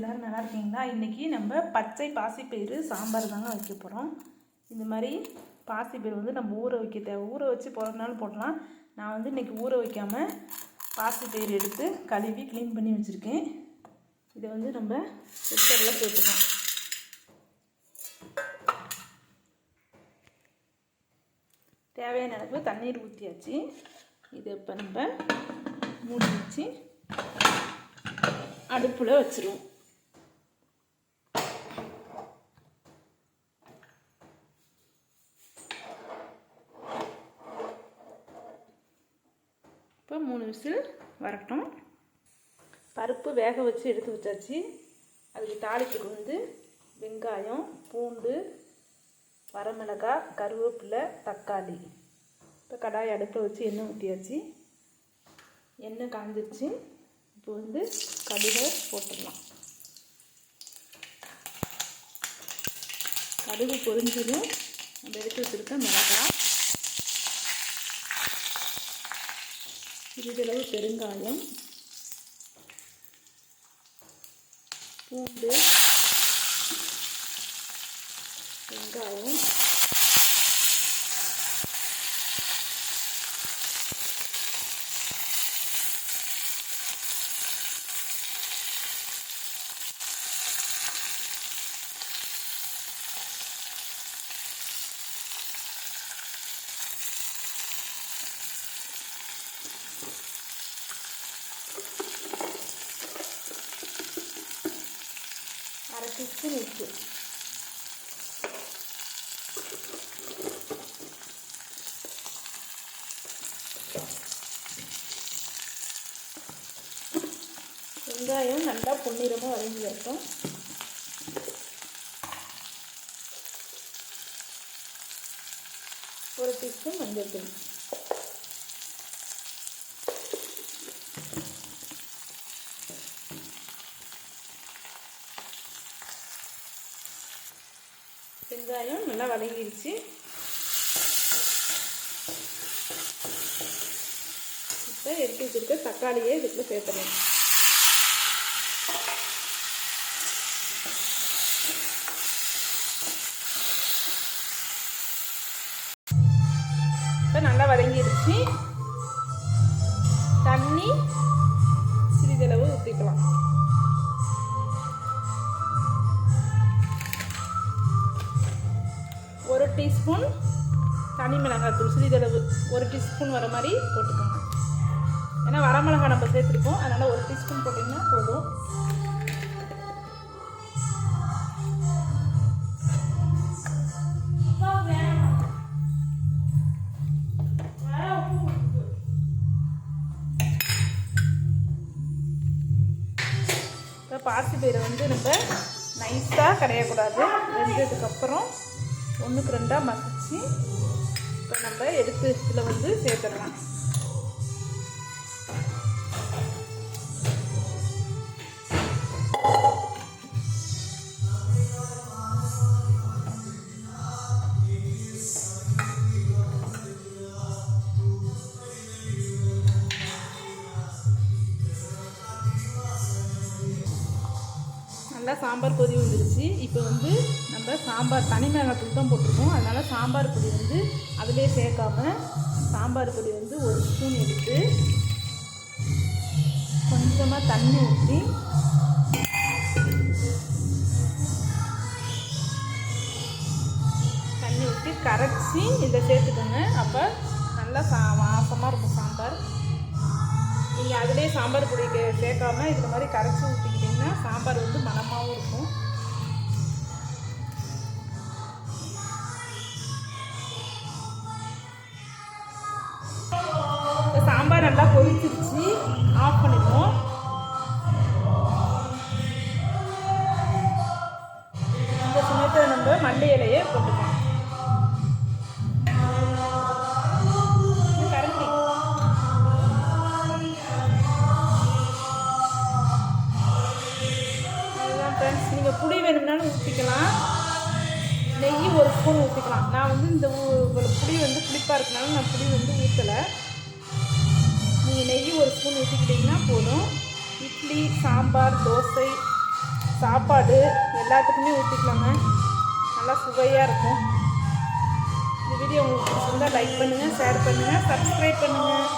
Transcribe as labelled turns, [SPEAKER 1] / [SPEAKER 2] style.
[SPEAKER 1] எல்லோரும் நல்லா இருக்கீங்களா? இன்றைக்கி நம்ம பச்சை பாசிப்பயிறு சாம்பார் தாங்க வைக்க போகிறோம் இந்த மாதிரி பாசிப்பயிறு வந்து நம்ம ஊற வைக்க தேவை. ஊற வச்சு போடுறதுனாலும் போடலாம். நான் வந்து இன்றைக்கி ஊற வைக்காமல் பாசிப்பயிறு எடுத்து கழுவி க்ளீன் பண்ணி வச்சுருக்கேன். இதை வந்து நம்ம குக்கரில் சேர்த்துக்கலாம். தேவையான அளவு தண்ணீர் ஊற்றியாச்சு இதை இப்போ நம்ம மூடி வச்சு அடுப்பில் வச்சுருவோம். இப்போ மூணு விசில் வரட்டும். பருப்பு வேக வச்சு எடுத்து வச்சாச்சு. அதுக்கு தாளிப்புக்கு வந்து வெங்காயம் பூண்டு வரமிளகாய் கருவேப்பிலை தக்காளி. இப்போ கடாய் அடுப்பில் வச்சு எண்ணெய் ஊற்றியாச்சு எண்ணெய் காஞ்சிருச்சு. இப்போ வந்து கடுகை போட்டுடலாம். கடுகு பொரிஞ்சதும் நம்ம எடுத்து வச்சுருக்க மிளகாய். சிறிதளவு பெருங்காயம். பூண்டு வெங்காயம். அரை உப்பு வெங்காயம் நல்லா பொன்னிறமாக வரைஞ்சி வரட்டும் ஒரு டீஸ்பூன் மஞ்சள் தூள். வெங்காயம் நல்லா வதங்கிடுச்சு இப்போ எடுத்து வச்சுருக்க தக்காளியே இதுக்குள்ள சேர்த்துடணும் இப்போ நல்லா வதங்கிடுச்சு தண்ணி சிறிதளவு ஊற்றிக்கலாம் டீஸ்பூன் தனி மிளகாய்த்தூள் சிறிதளவு ஒரு டீஸ்பூன் வர மாதிரி போட்டுக்கோங்க. ஏன்னா வரமிளகாய் நம்ம சேர்த்துருக்கோம். அதனால் ஒரு டீஸ்பூன் போட்டிங்கன்னா போதும். இப்போ பாசி பயிரை வந்து நம்ம நைஸாக கிடையக்கூடாது வெந்ததுக்கப்புறம் ஒன்றுக்கு ரெண்டாக மசிச்சு இப்போ நம்ம எடுத்து இதில் வந்து சேர்த்துடலாம். நல்லா சாம்பார் கொதி வந்துருச்சு. இப்போ வந்து நம்ம சாம்பார் தனி மிளகாத்தூள் தான் போட்டிருக்கோம். அதனால் சாம்பார் பொடி வந்து அதிலே சேர்க்காம சாம்பார் பொடி வந்து ஒரு ஸ்பூன் எடுத்து கொஞ்சமாக தண்ணி ஊற்றி தண்ணி ஊற்றி கரைச்சி இதை சேர்த்துக்கோங்க. அப்போ நல்லா சா வாசமாக இருக்கும் சாம்பார். நீங்கள் அதிலே சாம்பார் பொடி சேர்க்காம இந்த மாதிரி கரைச்சி ஊற்றிக்கிட்டிங்கன்னா சாம்பார் வந்து மணமாகவும் இருக்கும். சாம்பார் நல்லா கொதிச்சிருச்சு. ஆஃப் பண்ணிடுவோம். இந்த சமயத்தில் நம்ம மல்லி இலையை போட்டுக்கலாம். நெய் ஒரு ஸ்பூன் ஊற்றிக்கலாம் நான் வந்து இந்த ஊ- புளி வந்து புளிப்பாக இருக்கனால நான் புளி வந்து ஊற்றலை நீங்கள் நெய் ஒரு ஸ்பூன் ஊற்றிக்கிட்டிங்கன்னா போதும். இட்லி சாம்பார் தோசை சாப்பாடு எல்லாத்துக்குமே ஊற்றிக்கலாங்க நல்லா சுவையாக இருக்கும். இந்த வீடியோ உங்களுக்கு பிடிச்சிருந்தால் லைக் பண்ணுங்கள் ஷேர் பண்ணுங்கள் சப்ஸ்கிரைப் பண்ணுங்கள்